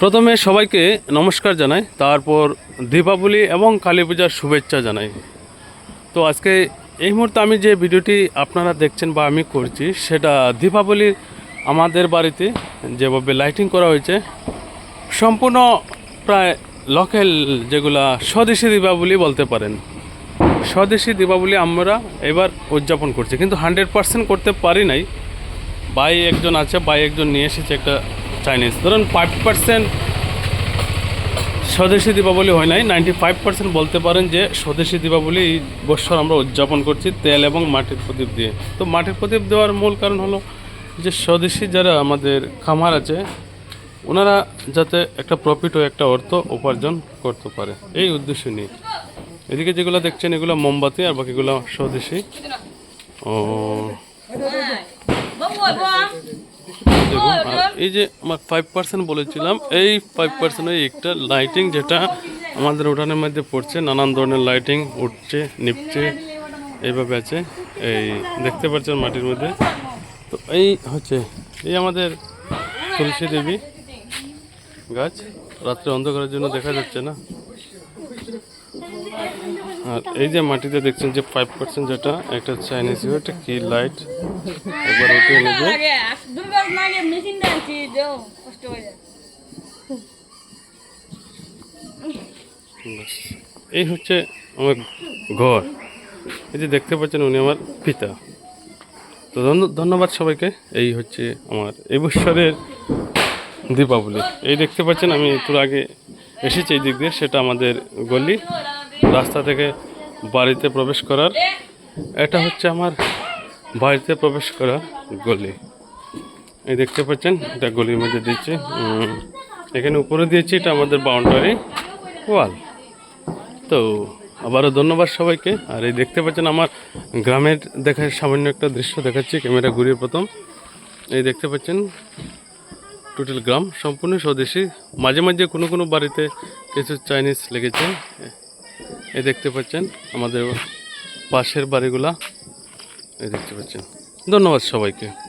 প্রথমে সবাইকে নমস্কার জানাই, তারপর দীপাবলি এবং কালী পূজার শুভেচ্ছা জানাই। তো আজকে এই মুহূর্তে আমি যে ভিডিওটি আপনারা দেখছেন বা আমি করছি, সেটা দীপাবলির আমাদের বাড়িতে যেভাবে লাইটিং করা হয়েছে, সম্পূর্ণ প্রায় লোকাল যেগুলা স্বদেশি দীপাবলি বলতে পারেন। স্বদেশি দীপাবলি আমরা এবার উদযাপন করছি, কিন্তু হান্ড্রেড পার্সেন্ট করতে পারি নাই। ভাই একজন আছে, ভাই একজন নিয়ে এসেছে একটা চাইনিজ। ধরুন ফাইভ পার্সেন্ট স্বদেশি দীপাবলি হয় নাই নাইনটি ফাইভ পার্সেন্ট বলতে পারেন যে স্বদেশি দীপাবলি বছর আমরা উদযাপন করছি তেল এবং মাটির প্রদীপ দিয়ে। তো মাটির প্রদীপ দেওয়ার মূল কারণ হলো যে স্বদেশি যারা আমাদের খামার আছে, ওনারা যাতে একটা প্রফিট ও একটা অর্থ উপার্জন করতে পারে। এই উদ্দেশ্য নিয়ে। এদিকে যেগুলো দেখছেন, এগুলো মোমবাতি আর বাকিগুলো স্বদেশি। ও। আর এই যে আমার ফাইভ পার্সেন্ট বলেছিলাম, এই ফাইভ পার্সেন্ট ওই একটা লাইটিং যেটা আমাদের উঠানের মধ্যে পড়ছে, নানান ধরনের লাইটিং উঠছে, নিপছে, এইভাবে আছে। এই দেখতে পাচ্ছেন মাটির মধ্যে। তো এই হচ্ছে, এই আমাদের তুলসী দেবী গাছ। রাত্রে অন্ধকারের জন্য দেখা যাচ্ছে না। আর এই যে মাটিতে দেখছেন যে ফাইভ পার্সেন্ট যেটা একটা চাইনিজ এটা কি লাইট একবার উঠিয়ে নেবে। এই হচ্ছে আমার ঘর। এই যে দেখতে পাচ্ছেন উনি আমার পিতা। তো ধন্য- ধন্যবাদ সবাইকে। এই হচ্ছে আমার এই বছরের দীপাবলি। এই দেখতে পাচ্ছেন আমি একটু আগে এসেছি এই দিক দিয়ে সেটা আমাদের গলি। রাস্তা থেকে বাড়িতে প্রবেশ করার। এটা হচ্ছে আমার বাড়িতে প্রবেশ করার গলি। এই দেখতে পাচ্ছেন, এটা গলির মধ্যে দিচ্ছি এখানে উপরে দিয়েছি, এটা আমাদের বাউন্ডারি ওয়াল তো আবারও ধন্যবাদ সবাইকে। আর এই দেখতে পাচ্ছেন, আমার গ্রামের দেখার সামান্য একটা দৃশ্য দেখাচ্ছি, ক্যামেরা ঘুরিয়ে প্রথম। এই দেখতে পাচ্ছেন টোটাল গ্রাম, সম্পূর্ণ স্বদেশি। মাঝে মাঝে কোনো কোনো বাড়িতে কিছু চাইনিজ লেগেছে। এই দেখতে পাচ্ছেন আমাদের পাশের বাড়িগুলা। এই দেখতে পাচ্ছেন। ধন্যবাদ সবাইকে।